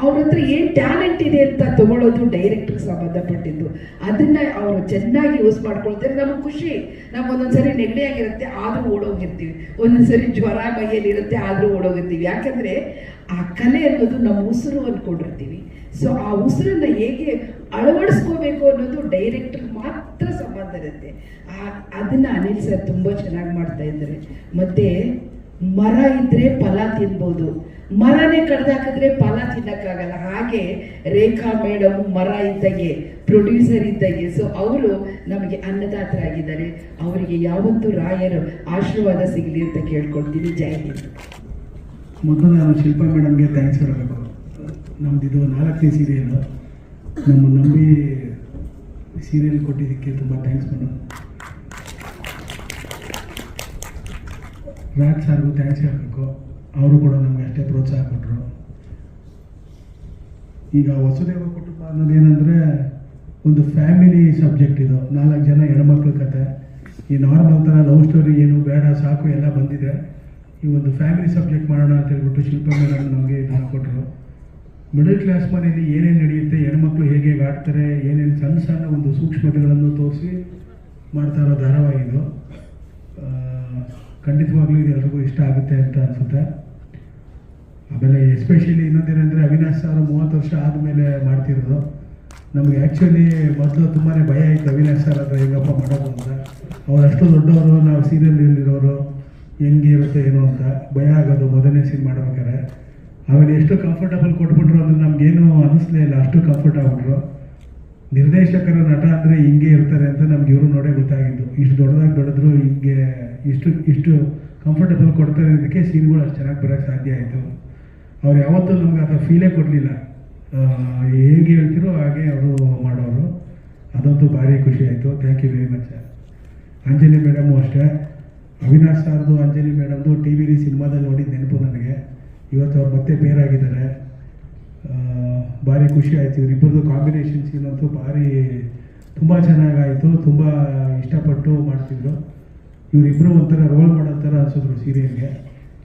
Speaker 3: ಅವ್ರ ಹತ್ರ ಏನು ಟ್ಯಾಲೆಂಟ್ ಇದೆ ಅಂತ ತಗೊಳ್ಳೋದು ಡೈರೆಕ್ಟ್ರಿಗೆ ಸಂಬಂಧಪಟ್ಟಿದ್ದು. ಅದನ್ನ ಅವರು ಚೆನ್ನಾಗಿ ಯೂಸ್ ಮಾಡ್ಕೊಳ್ತಾರೆ. ನಮಗೆ ಖುಷಿ. ನಾವು ಒಂದೊಂದ್ಸರಿ ನೆಗಡಿ ಆಗಿರುತ್ತೆ ಆದರೂ ಓಡೋಗಿರ್ತೀವಿ. ಒಂದೊಂದ್ಸರಿ ಜ್ವರ ಮೈಯಲ್ಲಿ ಇರುತ್ತೆ ಆದರೂ ಓಡೋಗಿರ್ತೀವಿ. ಯಾಕಂದ್ರೆ ಆ ಕಲೆ ಅನ್ನೋದು ನಮ್ಮ ಉಸಿರು ಅಂದ್ಕೊಂಡಿರ್ತೀವಿ ಸೊ ಆ ಉಸಿರನ್ನ ಹೇಗೆ ಅಳವಡಿಸ್ಕೋಬೇಕು ಅನ್ನೋದು ಡೈರೆಕ್ಟರ್ ಮಾತ್ರ ಸಂಬಂಧ ಇರುತ್ತೆ. ಆ, ಅದನ್ನ ಅನಿಲ್ ಸರ್ ತುಂಬ ಚೆನ್ನಾಗಿ ಮಾಡ್ತಾ ಇದ್ದಾರೆ. ಮತ್ತೆ ಮರ ಇದ್ರೆ ಫಲ ತಿನ್ಬೋದು. ಮರನೇ ಕಡ್ದಾಕಿದ್ರೆ ಫಲ ತಿನ್ನಕ್ಕಾಗಲ್ಲ. ಹಾಗೆ ರೇಖಾ ಮೇಡಮ್ ಮರ ಇದ್ದಾಗೆ ಪ್ರೊಡ್ಯೂಸರ್ ಇದ್ದಾಗೆ ಸೊ ಅವರು ನಮಗೆ ಅನ್ನದಾತರಾಗಿದ್ದಾರೆ. ಅವರಿಗೆ ಯಾವತ್ತೂ ರಾಯರು ಆಶೀರ್ವಾದ ಸಿಗಲಿ ಅಂತ ಕೇಳ್ಕೊಳ್ತೀನಿ. ಜೈ ಹಿಂದ್.
Speaker 4: ಮೊದಲು ನಾನು ಶಿಲ್ಪಾ ಮೇಡಮ್ಗೆ ಥ್ಯಾಂಕ್ಸ್ ಹೇಳಬೇಕು. ನಮ್ದು ಇದು ನಾಲ್ಕನೇ ಸೀರಿಯಲ್ ನಮ್ಮ ನಂಬಿ ಸೀರಿಯಲ್ ಕೊಟ್ಟಿದ್ದಕ್ಕೆ ತುಂಬ ಥ್ಯಾಂಕ್ಸ್ ಮೇಡಮ್. ರಾಜ್ ಸಾರ್ಗೂ ಥ್ಯಾಂಕ್ಸ್ ಹೇಳಬೇಕು. ಅವರು ಕೂಡ ನಮಗೆ ಅಷ್ಟೇ ಪ್ರೋತ್ಸಾಹ ಕೊಟ್ಟರು ಈಗ ವಸುದೇವ ಕುಟುಂಬ ಅನ್ನೋದೇನೆಂದರೆ ಒಂದು ಫ್ಯಾಮಿಲಿ ಸಬ್ಜೆಕ್ಟ್ ಇದು. ನಾಲ್ಕು ಜನ ಹೆಣ್ಮಕ್ಳ ಕತೆ. ಈ ನಾರ್ಮಲ್ ಥರ ಲವ್ ಸ್ಟೋರಿ ಏನು ಬೇಡ ಸಾಕು ಎಲ್ಲ ಬಂದಿದೆ. ಈ ಒಂದು ಫ್ಯಾಮಿಲಿ ಸಬ್ಜೆಕ್ಟ್ ಮಾಡೋಣ ಅಂತ ಹೇಳ್ಬಿಟ್ಟು ಶಿಲ್ಪ ಮೇಡಮ್ ನಮಗೆ ಇದು ಕೊಟ್ಟರು ಮಿಡಲ್ ಕ್ಲಾಸ್ ಮನೆಯಲ್ಲಿ ಏನೇನು ನಡೆಯುತ್ತೆ ಹೆಣ್ಮಕ್ಳು ಹೇಗೆ ಹೇಗೆ ಆಡ್ತಾರೆ ಏನೇನು ಸಣ್ಣ ಸಣ್ಣ ಒಂದು ಸೂಕ್ಷ್ಮತೆಗಳನ್ನು ತೋರಿಸಿ ಮಾಡ್ತಾ ಇರೋ ಧಾರಾವಾಹಿ ಇದು. ಆ, ಖಂಡಿತವಾಗ್ಲೂ ಇದು ಎಲ್ರಿಗೂ ಇಷ್ಟ ಆಗುತ್ತೆ ಅಂತ ಅನಿಸುತ್ತೆ. ಆಮೇಲೆ ಎಸ್ಪೆಷಲಿ ಇನ್ನೊಂದೇನೆಂದರೆ ಅವಿನಾಶ್ ಸರ್ ಮೂವತ್ತು ವರ್ಷ ಆದಮೇಲೆ ಮಾಡ್ತಿರೋದು. ನಮಗೆ ಆ್ಯಕ್ಚುಲಿ ಮೊದಲು ತುಂಬಾ ಭಯ ಇತ್ತು ಅವಿನಾಶ್ ಸರ್ ಹತ್ರ ಹೆಂಗಪ್ಪ ಮಾಡೋದು ಅಂತ. ಅವ್ರು ಅಷ್ಟು ದೊಡ್ಡವರು, ನಾವು ಸೀರಿಯಲ್ಲಿರೋರು ಹೆಂಗೆ ಇರುತ್ತೆ ಏನೋ ಅಂತ. ಭಯ ಆಗೋದು ಮೊದಲನೇ ಸೀನ್ ಮಾಡ್ಬೇಕಾದ್ರೆ. ಆಮೇಲೆ ಎಷ್ಟು ಕಂಫರ್ಟಬಲ್ ಕೊಟ್ಬಿಟ್ರು ಅಂದ್ರೆ ನಮಗೇನು ಅನಿಸ್ಲೇ ಇಲ್ಲ, ಅಷ್ಟು ಕಂಫರ್ಟ್ ಆಗ್ಬಿಟ್ರು. ನಿರ್ದೇಶಕರ ನಟ ಅಂದರೆ ಹಿಂಗೆ ಇರ್ತಾರೆ ಅಂತ ನಮ್ಗೆ ಇವರು ನೋಡೇ ಗೊತ್ತಾಗಿದ್ದು. ಇಷ್ಟು ದೊಡ್ಡದಾಗಿ ಬೆಳೆದ್ರು ಹಿಂಗೆ ಇಷ್ಟು ಇಷ್ಟು ಕಂಫರ್ಟಬಲ್ ಕೊಡ್ತಾರೆ ಇದಕ್ಕೆ ಸೀನ್ಗಳು ಅಷ್ಟು ಚೆನ್ನಾಗಿ ಬರೋಕ್ಕೆ ಸಾಧ್ಯ ಆಯಿತು. ಅವ್ರು ಯಾವತ್ತೂ ನಮ್ಗೆ ಆ ಫೀಲೇ ಕೊಡಲಿಲ್ಲ. ಹೇಗೆ ಹೇಳ್ತಿರೋ ಹಾಗೆ ಅವರು ಮಾಡೋರು. ಅದಂತೂ ಭಾರಿ ಖುಷಿ ಆಯಿತು. Thank you very much Anjali madam ಅಷ್ಟೇ. ಅವಿನಾಶ್ ಸಾರ್ದು ಅಂಜಲಿ ಮೇಡಮ್ದು ಟಿ ವಿ ರಿ ಸಿನಿಮಾದಲ್ಲಿ ನೋಡಿದ ನೆನಪು ನನಗೆ. ಇವತ್ತು ಅವ್ರು ಮತ್ತೆ ಬೇರಾಗಿದ್ದಾರೆ ಭಾರಿ ಖುಷಿ ಆಯಿತು. ಇವರಿಬ್ಬರದು ಕಾಂಬಿನೇಷನ್ ಸೀನ್ ಅಂತೂ ಭಾರಿ, ತುಂಬ ಚೆನ್ನಾಗಾಯಿತು. ತುಂಬ ಇಷ್ಟಪಟ್ಟು ಮಾಡ್ತಿದ್ರು. ಇವರಿಬ್ಬರು ಒಂಥರ ರೋಲ್ ಮಾಡೋ ಥರ ಅನಿಸಿದ್ರು ಸೀರಿಯಲ್ಗೆ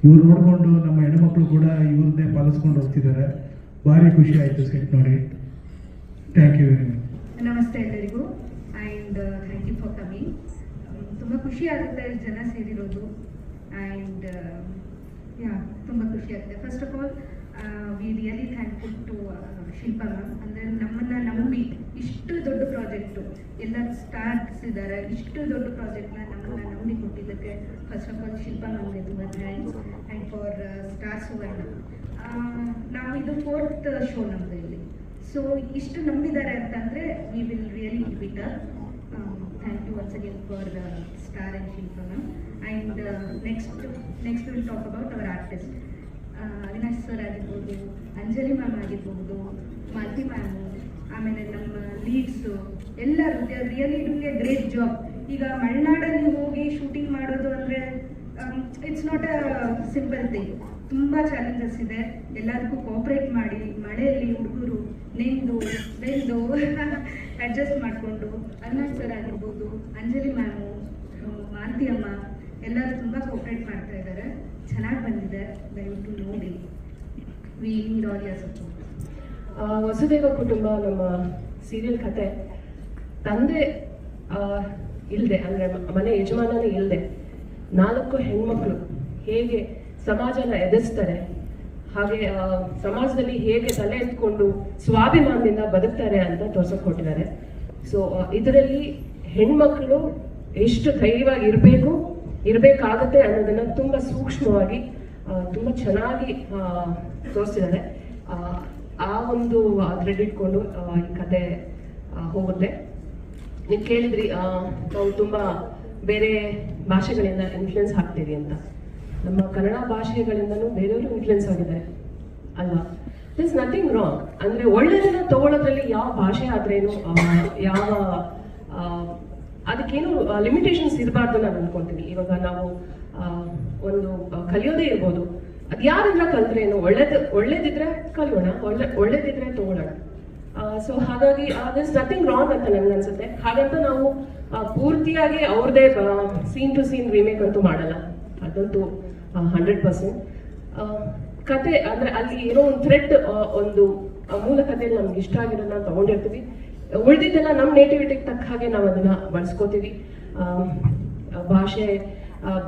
Speaker 4: ಇವ್ರು ನೋಡಿಕೊಂಡು ನಮ್ಮ ಹೆಣ್ಮಕ್ಳು ಕೂಡ ಇವ್ರನ್ನೇ ಪಾಲಿಸ್ಕೊಂಡು ಹೋಗ್ತಿದ್ದಾರೆ ಭಾರಿ ಖುಷಿ ಆಯಿತು ಸೆಟ್ ನೋಡಿ. ಥ್ಯಾಂಕ್ ಯು ವೆರಿ ಮಚ್
Speaker 5: ನಮಸ್ತೆ ಎಲ್ಲರಿಗೂ. And thank you for coming ತುಂಬ ಖುಷಿ ಆಗುತ್ತೆ ಜನ ಸೇರಿರೋದು. ಆ್ಯಂಡ್ ಯಾ ತುಂಬ ಖುಷಿ ಆಗುತ್ತೆ. First of all we really thankful to Shilpa ma'am. ಅಂದರೆ ನಮ್ಮನ್ನು ನಂಬಿ ಇಷ್ಟು ದೊಡ್ಡ ಪ್ರಾಜೆಕ್ಟು ಎಲ್ಲ ಸ್ಟಾರ್ಟ್ಸ್ ಇದ್ದಾರೆ ಇಷ್ಟು ದೊಡ್ಡ ಪ್ರಾಜೆಕ್ಟ್ನ ನಮ್ಮನ್ನು ನಂಬಿ ಕೊಟ್ಟಿದ್ದಕ್ಕೆ ಫಸ್ಟ್ ಆಫ್ ಆಲ್ ಶಿಲ್ಪಾ ಮ್ಯಾಮ್ಗೆ ತುಂಬ thanks and for star Suvarna ನಾವು ಇದು ಫೋರ್ತ್ ಶೋ ನಮ್ಮದು ಇಲ್ಲಿ. ಸೊ ಇಷ್ಟು ನಂಬಿದ್ದಾರೆ ಅಂತಂದರೆ we will really bitter thank you once again for star Star and Shilpa ma'am. Next will next, talk about our talk Avinash sir ಆಗಿರ್ಬೋದು, ಅಂಜಲಿ ಮ್ಯಾಮ್ ಆಗಿರ್ಬೋದು, ಮಾಲತಿ ಮ್ಯಾಮ್ ಆಮೇಲೆ ನಮ್ಮ ಲೀಡ್ಸು ಎಲ್ಲರೂ really doing a great job ಈಗ ಮಲೆನಾಡಲ್ಲಿ ಹೋಗಿ ಶೂಟಿಂಗ್ ಮಾಡೋದು ಅಂದರೆ it's not a simple thing ತುಂಬ ಚಾಲೆಂಜಸ್ ಇದೆ. ಎಲ್ಲದಕ್ಕೂ ಕೋಆಪ್ರೇಟ್ ಮಾಡಿ, ಮಳೆಯಲ್ಲಿ ಹುಡುಗರು ನೆಂದು, ಬೆಂದು <laughs> ಅಡ್ಜಸ್ಟ್ ಮಾಡಿಕೊಂಡು ಅವಿನಾಶ್ ಸರ್ ಆಗಿರ್ಬೋದು, ಅಂಜಲಿ ಮ್ಯಾಮು ಮಾಲತಿ ಅಮ್ಮ ಎಲ್ಲರೂ ತುಂಬ ಕೋಪ್ರೇಟ್ ಮಾಡ್ತಾ ಇದ್ದಾರೆ. ಚೆನ್ನಾಗಿ ಬಂದಿದೆ. ದಯವಿಟ್ಟು ನೋಡಿ. We need all your support
Speaker 6: Vasudeva Kutumba ನಮ್ಮ ಸೀರಿಯಲ್ ಕತೆ. ತಂದೆ ಇಲ್ಲದೆ ಅಂದರೆ ಮನೆ ಯಜಮಾನನೇ ಇಲ್ಲದೆ ನಾಲ್ಕು ಹೆಣ್ಮಕ್ಳು ಹೇಗೆ ಸಮಾಜನ ಎದುರಿಸ್ತಾರೆ, ಹಾಗೆ ಸಮಾಜದಲ್ಲಿ ಹೇಗೆ ತಲೆ ಎತ್ಕೊಂಡು ಸ್ವಾಭಿಮಾನದಿಂದ ಬದುಕ್ತಾರೆ ಅಂತ ತೋರ್ಸಕ್ ಸೊ ಇದರಲ್ಲಿ ಹೆಣ್ಮಕ್ಳು ಎಷ್ಟು ಧೈರ್ಯವಾಗಿ ಇರಬೇಕು ಇರಬೇಕಾಗತ್ತೆ ಅನ್ನೋದನ್ನ ತುಂಬಾ ಸೂಕ್ಷ್ಮವಾಗಿ ತುಂಬಾ ಚೆನ್ನಾಗಿ ತೋರಿಸಿದ್ದಾರೆ. ಆ, ಒಂದು ಕ್ರೆಡಿಟ್ ಇಟ್ಕೊಂಡು ಈ ಕತೆ ಹೋಗುತ್ತೆ. ನೀವು ಕೇಳಿದ್ರಿ ನಾವು ತುಂಬಾ ಬೇರೆ ಭಾಷೆಗಳಿಂದ ಇನ್ಫ್ಲುಯೆನ್ಸ್ ಆಗ್ತೀವಿ ಅಂತ. ನಮ್ಮ ಕನ್ನಡ ಭಾಷೆಗಳಿಂದನೂ ಬೇರೆಯವರು ಇನ್ಫ್ಲುಯೆನ್ಸ್ ಆಗಿದ್ದಾರೆ ಅಲ್ವಾ? ದಿಸ್ ನಥಿಂಗ್ ರಾಂಗ್ ಅಂದ್ರೆ ಒಳ್ಳೆದನ್ನ ತಗೊಳ್ಳೋದ್ರಲ್ಲಿ ಯಾವ ಭಾಷೆ ಆದ್ರೇನು ಯಾವ ಅದಕ್ಕೇನು ಲಿಮಿಟೇಷನ್ಸ್ ಇರಬಾರ್ದು ನಾನು ಅನ್ಕೊಂತೀನಿ. ಇವಾಗ ನಾವು ಒಂದು ಕಲಿಯೋದೇ ಇರ್ಬೋದು. ಅದು ಯಾರಿಂದ ಕಲಿತ್ರೇನು ಒಳ್ಳೇದು, ಒಳ್ಳೇದಿದ್ರೆ ಕಲಿಯೋಣ, ಒಳ್ಳೆ, ಒಳ್ಳೇದಿದ್ರೆ ತಗೊಳ್ಳೋಣ. ಸೊ ಹಾಗಾಗಿ ದಿಸ್ ನಥಿಂಗ್ ರಾಂಗ್ ಅಂತ ನನ್ಗೆ ಅನ್ಸುತ್ತೆ. ಹಾಗಂತ ನಾವು ಪೂರ್ತಿಯಾಗಿ ಅವ್ರದೇ ಸೀನ್ ಟು ಸೀನ್ ರೀಮೇಕ್ ಅಂತೂ ಮಾಡಲ್ಲ. ಅದಂತೂ ಹಂಡ್ರೆಡ್ ಪರ್ಸೆಂಟ್ ಕತೆ, ಅಂದ್ರೆ ಅಲ್ಲಿ ಏನೋ ಒಂದು ಥ್ರೆಡ್ ಒಂದು ಮೂಲ ಕಥೆಯಲ್ಲಿ ನಮ್ಗೆ ಇಷ್ಟ ಆಗಿರೋದನ್ನ ತಗೊಂಡಿರ್ತೀವಿ. ಉಳಿದಿದ್ದೆಲ್ಲ ನಮ್ಮ ನೇಟಿವಿಟಿಗೆ ತಕ್ಕ ಹಾಗೆ ನಾವು ಅದನ್ನ ಬಳಸ್ಕೋತೀವಿ. ಭಾಷೆ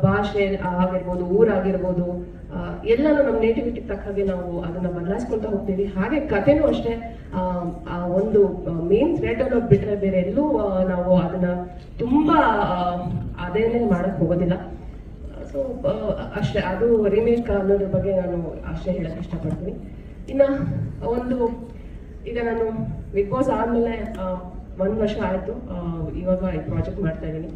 Speaker 6: ಭಾಷೆ ಆಗಿರ್ಬೋದು ಊರಾಗಿರ್ಬೋದು ಎಲ್ಲನೂ ನಮ್ಮ ನೇಟಿವಿಟಿಗೆ ತಕ್ಕ ಹಾಗೆ ನಾವು ಅದನ್ನ ಬದಲಾಯಿಸ್ಕೊಳ್ತಾ ಹೋಗ್ತೀವಿ. ಹಾಗೆ ಕಥೆನೂ ಅಷ್ಟೇ ಆ, ಒಂದು ಮೇನ್ ಥ್ರೆಡ್ ಅನ್ನೋದು ಬಿಟ್ರೆ ಬೇರೆ ಎಲ್ಲೂ ನಾವು ಅದನ್ನ ತುಂಬಾ ಅದೇನೇ ಮಾಡಕ್ ಹೋಗೋದಿಲ್ಲ. ಸೊ ಅಷ್ಟೇ ಅದು ರಿಮೇಕ್ ಅನ್ನೋದ್ರ ಬಗ್ಗೆ ನಾನು ಅಷ್ಟೇ ಹೇಳಕ್ ಇಷ್ಟಪಡ್ತೀನಿ. ಇನ್ನ ಒಂದು ಈಗ ನಾನು ಬಿಗ್ ಬಾಸ್ ಆದ್ಮೇಲೆ ಆ, ಒಂದ್ ವರ್ಷ ಆಯ್ತು. ಇವಾಗ ಈ ಪ್ರಾಜೆಕ್ಟ್ ಮಾಡ್ತಾ ಇದ್ದೀನಿ.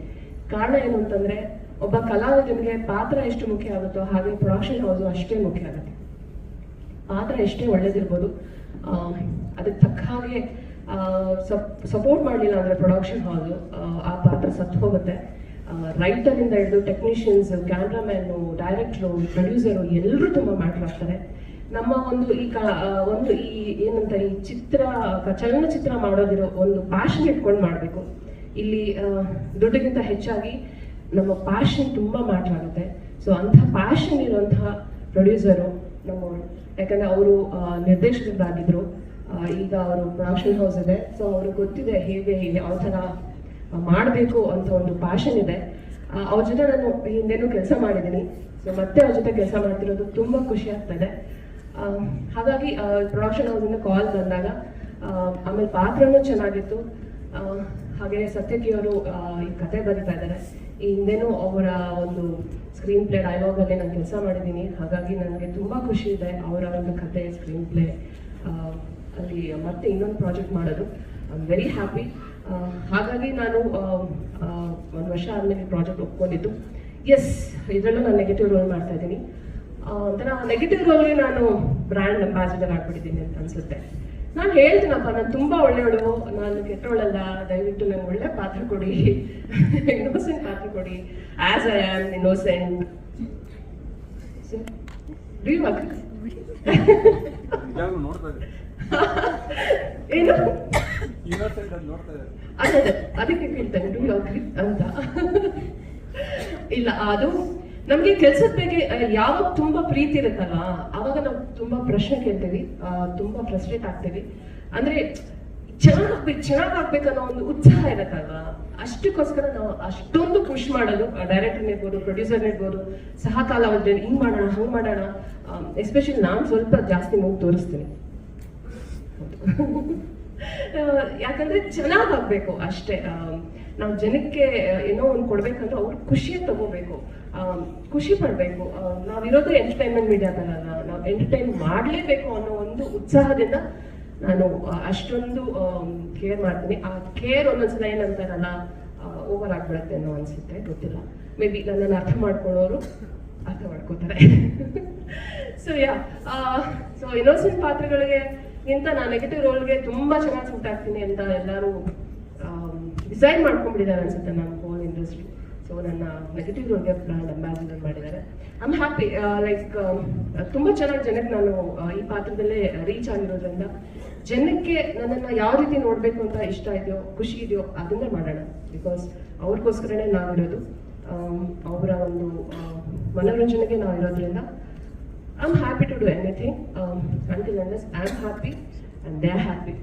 Speaker 6: ಕಾರಣ ಏನು ಅಂತಂದ್ರೆ ಒಬ್ಬ ಕಲಾವಿದನಿಗೆ ಪಾತ್ರ ಎಷ್ಟು ಮುಖ್ಯ ಆಗುತ್ತೋ ಹಾಗೆ ಪ್ರೊಡಕ್ಷನ್ ಹೌಸು ಅಷ್ಟೇ ಮುಖ್ಯ ಆಗುತ್ತೆ. ಪಾತ್ರ ಎಷ್ಟೇ ಒಳ್ಳೇದಿರ್ಬೋದು ಅದಕ್ಕೆ ತಕ್ಕ ಹಾಗೆ ಸಪೋರ್ಟ್ ಮಾಡಲಿಲ್ಲ ಅಂದ್ರೆ ಪ್ರೊಡಕ್ಷನ್ ಹೌಸ್ ಆ ಪಾತ್ರ ಸತ್ತು ಹೋಗುತ್ತೆ. ರೈಟರಿಂದ ಹಿಡಿದು ಟೆಕ್ನಿಷಿಯನ್ಸ್ ಕ್ಯಾಮ್ರಾಮ್ಯಾನು ಡೈರೆಕ್ಟ್ರು ಪ್ರೊಡ್ಯೂಸರು ಎಲ್ಲರೂ ತುಂಬ ಮ್ಯಾಟ್ರ್ ಆಗ್ತಾರೆ. ನಮ್ಮ ಒಂದು ಈ ಒಂದು ಈ ಏನಂತ ಈ ಚಿತ್ರ ಚಲನಚಿತ್ರ ಮಾಡೋದಿರೋ ಒಂದು ಪ್ಯಾಷನ್ ಇಟ್ಕೊಂಡು ಮಾಡಬೇಕು. ಇಲ್ಲಿ ದುಡ್ಡಿಗಿಂತ ಹೆಚ್ಚಾಗಿ ನಮ್ಮ ಪ್ಯಾಷನ್ ತುಂಬ ಮಾತಾಡುತ್ತೆ ಆಗುತ್ತೆ. ಸೊ ಅಂಥ ಪ್ಯಾಷನ್ ಇರುವಂತಹ ಪ್ರೊಡ್ಯೂಸರು ನಮ್ಮ ಯಾಕಂದ್ರೆ ಅವರು ನಿರ್ದೇಶಕರಾಗಿದ್ರು. ಆ, ಈಗ ಅವರು ಪ್ರೊಡಕ್ಷನ್ ಹೌಸ್ ಇದೆ. ಸೊ ಅವ್ರಿಗೆ ಗೊತ್ತಿದೆ ಹೇಗೆ ಯಾವ ಥರ ಮಾಡಬೇಕು ಅಂತ ಒಂದು ಪ್ಯಾಷನ್ ಇದೆ. ಅವ್ರ ಜೊತೆ ನಾನು ಹಿಂದೆನೂ ಕೆಲಸ ಮಾಡಿದ್ದೀನಿ. ಸೊ ಮತ್ತೆ ಅವ್ರ ಜೊತೆ ಕೆಲಸ ಮಾಡ್ತಿರೋದು ತುಂಬ ಖುಷಿ ಆಗ್ತಾ ಇದೆ. ಆ, ಹಾಗಾಗಿ ಪ್ರೊಡಕ್ಷನ್ ಹೌಸಿಂದ ಕಾಲ್ ಬಂದಾಗ ಆಮೇಲೆ ಪಾತ್ರನೂ ಚೆನ್ನಾಗಿತ್ತು. ಹಾಗೆ ಸತ್ಯಕಿ ಅವರು ಈ ಕತೆ ಬರಿತಾ ಇದ್ದಾರೆ. ಈ ಹಿಂದೆನೂ ಅವರ ಒಂದು ಸ್ಕ್ರೀನ್ ಪ್ಲೇ ಡೈಲಾಗ್ ಅಲ್ಲಿ ನಾನು ಕೆಲಸ ಮಾಡಿದ್ದೀನಿ. ಹಾಗಾಗಿ ನನಗೆ ತುಂಬಾ ಖುಷಿ ಇದೆ ಅವರ ಒಂದು ಕತೆ ಸ್ಕ್ರೀನ್ ಪ್ಲೇ ಅಲ್ಲಿ ಮತ್ತೆ ಇನ್ನೊಂದು ಪ್ರಾಜೆಕ್ಟ್ ಮಾಡೋದು. ಐ ಆಮ್ ವೆರಿ ಹ್ಯಾಪಿ ಹಾಗಾಗಿ ನಾನು ಒಂದು ವರ್ಷ ಆದಮೇಲೆ ಪ್ರಾಜೆಕ್ಟ್ ಒಪ್ಕೊಂಡಿದ್ದು. ಎಸ್ ಇದರಲ್ಲೂ ನಾನು ನೆಗೆಟಿವ್ ರೋಲ್ ಮಾಡ್ತಾ ಇದ್ದೀನಿ. ಒಂಥರ ನೆಗೆಟಿವ್ ರೋಲ್ಗೆ ನಾನು ಬ್ರ್ಯಾಂಡ್ ಅಂಬಾಸಿಡರ್ ಆಗ್ಬಿಟ್ಟಿದ್ದೀನಿ ಅಂತ ಅನ್ಸುತ್ತೆ. ನಾನು ಹೇಳ್ತೀನಪ್ಪ ನಾನು ತುಂಬಾ ಒಳ್ಳೆಯವಳು ನಾನು ಕೆಟ್ಟವಳಲ್ಲ ದಯವಿಟ್ಟು ನಂಗೆ ಒಳ್ಳೆ ಪಾತ್ರ ಕೊಡಿ. <laughs> ಇನ್ನೋಸೆಂಟ್ ಪಾತ್ರ ಕೊಡಿ. ಆಸ್ ಐ ಆಮ್ ಇನ್ನೋಸೆಂಟ್
Speaker 7: ನಿಜವಾಗ್ಲೂ ನೋಡ್ತಾ <laughs>
Speaker 6: ಏನು?
Speaker 7: ಅದು
Speaker 6: ಅದಕ್ಕೆ ಕೇಳ್ತಾನೆ ಅಂತ. <laughs> ಇಲ್ಲ ಅದು ನಮ್ಗೆ ಕೆಲ್ಸದ ಬಗ್ಗೆ ಯಾವಾಗ ತುಂಬಾ ಪ್ರೀತಿ ಇರುತ್ತಲ್ಲ, ಅವಾಗ ನಾವು ತುಂಬಾ ಪ್ರಶ್ನೆ ಕೇಳ್ತೀವಿ ತುಂಬಾ ಫ್ರಸ್ಟ್ರೇಟ್ ಆಗ್ತೀವಿ. ಅಂದ್ರೆ, ಚೆನ್ನಾಗ್ ಆಗ್ಬೇಕು, ಚೆನ್ನಾಗ್ ಆಗ್ಬೇಕನ್ನೋ ಒಂದು ಉತ್ಸಾಹ ಇರುತ್ತಲ್ವಾ? ಅಷ್ಟಕ್ಕೋಸ್ಕರ ನಾವು ಅಷ್ಟೊಂದು ಖುಷಿ ಮಾಡೋದು ಡೈರೆಕ್ಟರ್ ಇರ್ಬೋದು ಪ್ರೊಡ್ಯೂಸರ್ ಇರ್ಬೋದು, ಸಹ ಕಾಲಾವಧಿ ಹಿಂಗ್ ಮಾಡೋಣ, ಹಂಗ್ ಮಾಡೋಣ ಎಸ್ಪೆಷಲಿ ನಾನು ಸ್ವಲ್ಪ ಜಾಸ್ತಿ ಮೂಗ್ ತೋರಿಸ್ತೀನಿ. ಯಾಕಂದ್ರೆ ಚೆನ್ನಾಗ್ ಆಗ್ಬೇಕು ಅಷ್ಟೇ. ನಾವು ಜನಕ್ಕೆ ಏನೋ ಒಂದು ಕೊಡ್ಬೇಕಂದ್ರೆ ಅವ್ರು ಖುಷಿಯೇ ತಗೋಬೇಕು. ಖುಷಿ ಪಡ್ಬೇಕು. ನಾವಿರೋದು ಎಂಟರ್ಟೈನ್ಮೆಂಟ್ ಮೀಡಿಯಾದಲ್ಲ ನಾವು ಎಂಟರ್ಟೈನ್ ಮಾಡಲೇಬೇಕು ಅನ್ನೋ ಒಂದು ಉತ್ಸಾಹದಿಂದ ನಾನು ಅಷ್ಟೊಂದು ಕೇರ್ ಮಾಡ್ತೀನಿ. ಆ ಕೇರ್ ಒಂದೊಂದ್ಸಲ ಏನಂತಾರಲ್ಲ ಓವರ್ ಆಗ್ಬಿಡುತ್ತೆ ಅನ್ನೋ ಅನ್ಸುತ್ತೆ, ಗೊತ್ತಿಲ್ಲ. ಮೇ ಬಿ ನನ್ನನ್ನು ಅರ್ಥ ಮಾಡ್ಕೊಳ್ಳೋರು ಅರ್ಥ ಮಾಡ್ಕೋತಾರೆ. ಸೊ ಯಾ ಸೊ ಇನ್ನೋಸೆಂಟ್ ಪಾತ್ರಗಳಿಗೆ ಗಿಂತ ನಾನು ನೆಗೆಟಿವ್ ರೋಲ್ಗೆ ತುಂಬಾ ಚೆನ್ನಾಗಿ ಸೂಟ್ ಆಗ್ತೀನಿ ಅಂತ ಎಲ್ಲರೂ ಡಿಸೈನ್ ಮಾಡ್ಕೊಂಡ್ಬಿಟ್ಟಿದ್ದಾರೆ ಅನ್ಸುತ್ತೆ ನಮ್ಮ ಹೋಲ್ ಇಂಡಸ್ಟ್ರಿ ಸೊ ನನ್ನ ನೆಗೆಟಿವ್ ರೋಲ್ಗೆ ಬ್ರ್ಯಾಂಡ್ ಅಂಬಾಸಿಡರ್ ಮಾಡಿದ್ದಾರೆ. ಐ ಆಮ್ ಹ್ಯಾಪಿ ಲೈಕ್ ತುಂಬ ಚೆನ್ನಾಗಿ ಜನಕ್ಕೆ ನಾನು ಈ ಪಾತ್ರದಲ್ಲೇ ರೀಚ್ ಆಗಿರೋದ್ರಿಂದ ಜನಕ್ಕೆ ನನ್ನನ್ನು ಯಾವ ರೀತಿ ನೋಡಬೇಕು ಅಂತ ಇಷ್ಟ ಇದೆಯೋ, ಖುಷಿ ಇದೆಯೋ ಅದನ್ನೇ ಮಾಡೋಣ. ಬಿಕಾಸ್ ಅವ್ರಿಗೋಸ್ಕರನೇ ನಾವಿರೋದು ಅವರ ಒಂದು ಮನೋರಂಜನೆಗೆ ಮನೋರಂಜನೆಗೆ ನಾವಿರೋದ್ರಿಂದ I am happy to do anything until and us I am happy and they are happy